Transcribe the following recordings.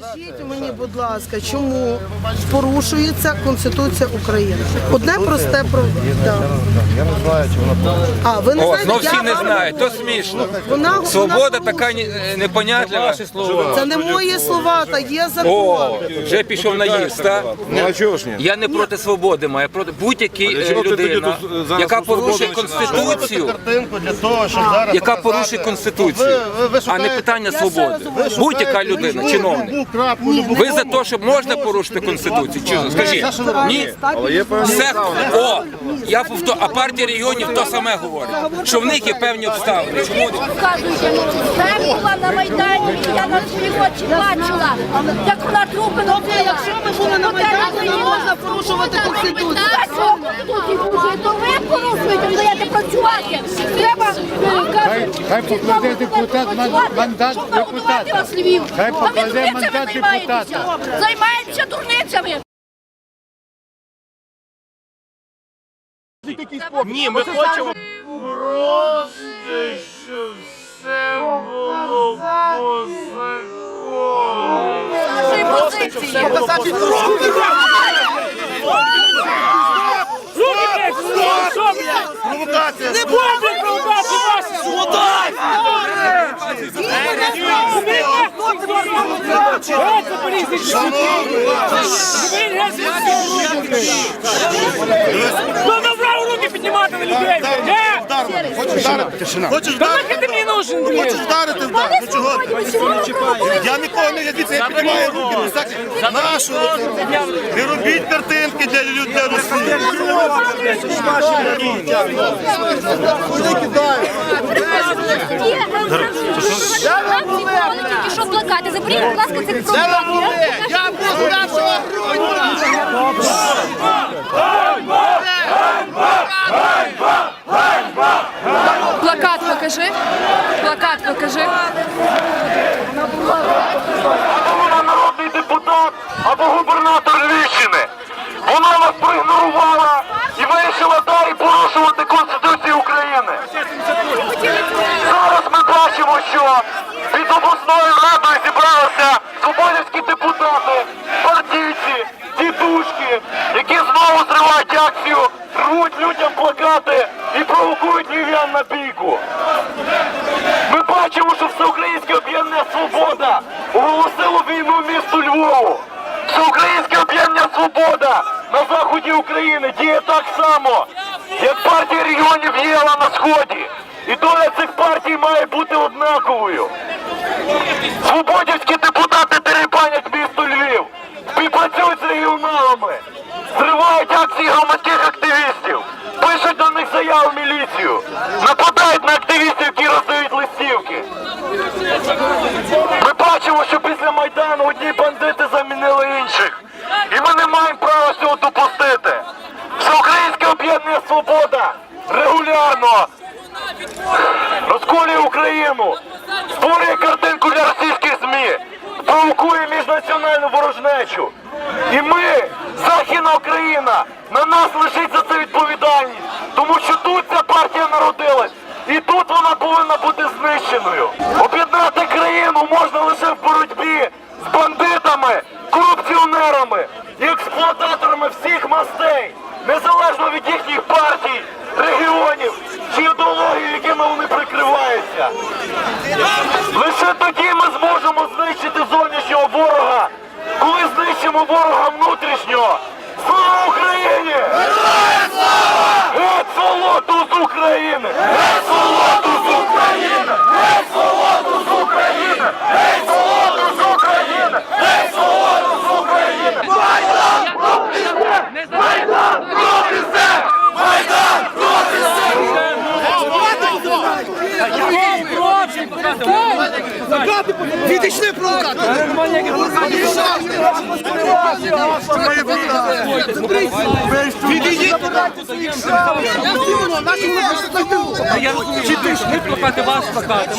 Скажіть мені, будь ласка, чому порушується Конституція України? Одне просте про да. Я не знаю, чи вона порушує. А ви не О, знаєте? ну я всі не вам знають, то говорю. смішно. Вона Свобода вона така ні- непонятлива. Це не мої слова, та є закон. О, вже пішов наїзд, так? Ну а чого ж ні? Я не проти свободи маю, проти будь-якій е, чого ти тоді людина, тут, е, зараз яка про свободу порушує починаєш? конституцію, картинку для того, щоб зараз яка показати. порушує конституцію, Ви- ви- ви а не шукаєте- питання Я ще свободи. Будь-яка людина, чиновник. Любу крапку, Ви за те, що можна порушити конституцію? Чи скажіть? Ні. Але є Все, о, я повторю, а партія регіонів то саме говорить, що в них є певні обставини. Чому Показуйте, це була на Майдані, я на свої очі бачила, як вона трупи носила. Якщо ми були на Майдані, не можна порушувати Конституцію. Ви даєте працювати. Треба, Хай- хай покладе депутат мандат депутата. Хай покладе мандат депутата. Займаємося дурницями. Ні, ми хочемо. Нашої позиції. Провокація. Не Ну Добре, руки піднімати на людей. Е! Хочеш вдарити? Тишина. Хочеш вдарити? Ти мені нужен, блін. Хочеш вдарити? Вдар. Ну чого ти? Я нікого не дивіться, я піднімаю руки. Ну, так, Нашу. Не робіть картинки для людей для Росії. Тільки що плакати. Заберіть, будь ласка, цих провокаторів. Я буду нашого грудня. Або губернатор Львівщини. Вона нас проігнорувала і вирішила далі порушувати Конституцію України. Зараз ми бачимо, що під обласною радою зібралися свободівські депутати, партійці, дідушки, які знову зривають акцію, рвуть людям плакати і провокують львів'ян на бійку. Ми бачимо, що Всеукраїнське об'єднання Свобода Свобода на заході України діє так само, як партія регіонів діяла на сході. І доля цих партій має бути однаковою. Свободівські депутати терепанять місто Львів, співпрацюють з регіоналами, зривають акції громадських активістів, пишуть на них заяви в міліцію, нападають на активістів, які роздають листівки. Ми бачимо, що після Майдану одні бандити замінили інших. І ми не маємо права цього допустити. Всеукраїнське об'єднання Свобода регулярно розколює Україну, створює картинку для російських ЗМІ, провокує міжнаціональну ворожнечу. І ми, Західна Україна, на нас лежить за це відповідальність, тому що тут ця партія народилась. І тут вона повинна бути знищеною. Об'єднати країну можна лише в боротьбі з бандитами, корупціонерами і експлуататорами всіх мастей, незалежно від їхніх партій, регіонів чи ідеології, якими вони прикриваються. Лише тоді ми зможемо знищити зовнішнього ворога, коли знищимо ворога внутрішнього. Слава Україні! Геть солоту з України! Геть солоту з України! Геть солоту з України! Геть солоту з України! Геть солоту з України! Майдан проти всіх! Майдан проти всіх! Майдан проти всіх! Відійшли провокатори. Відійдіть. Я розумію, чи ти ж не плакати вас плакати.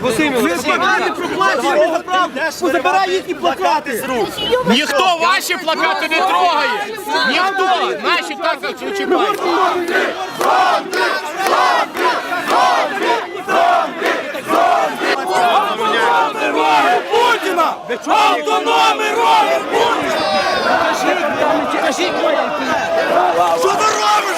Василь, їхні плакати. Ніхто ваші плакати не трогає. Ніхто. Наші так чіпають. Путін! Автономи робить! Що ти робиш?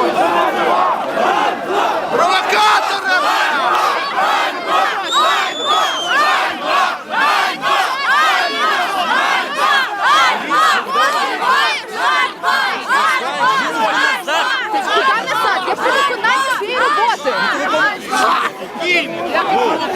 Провокатори! Шановні!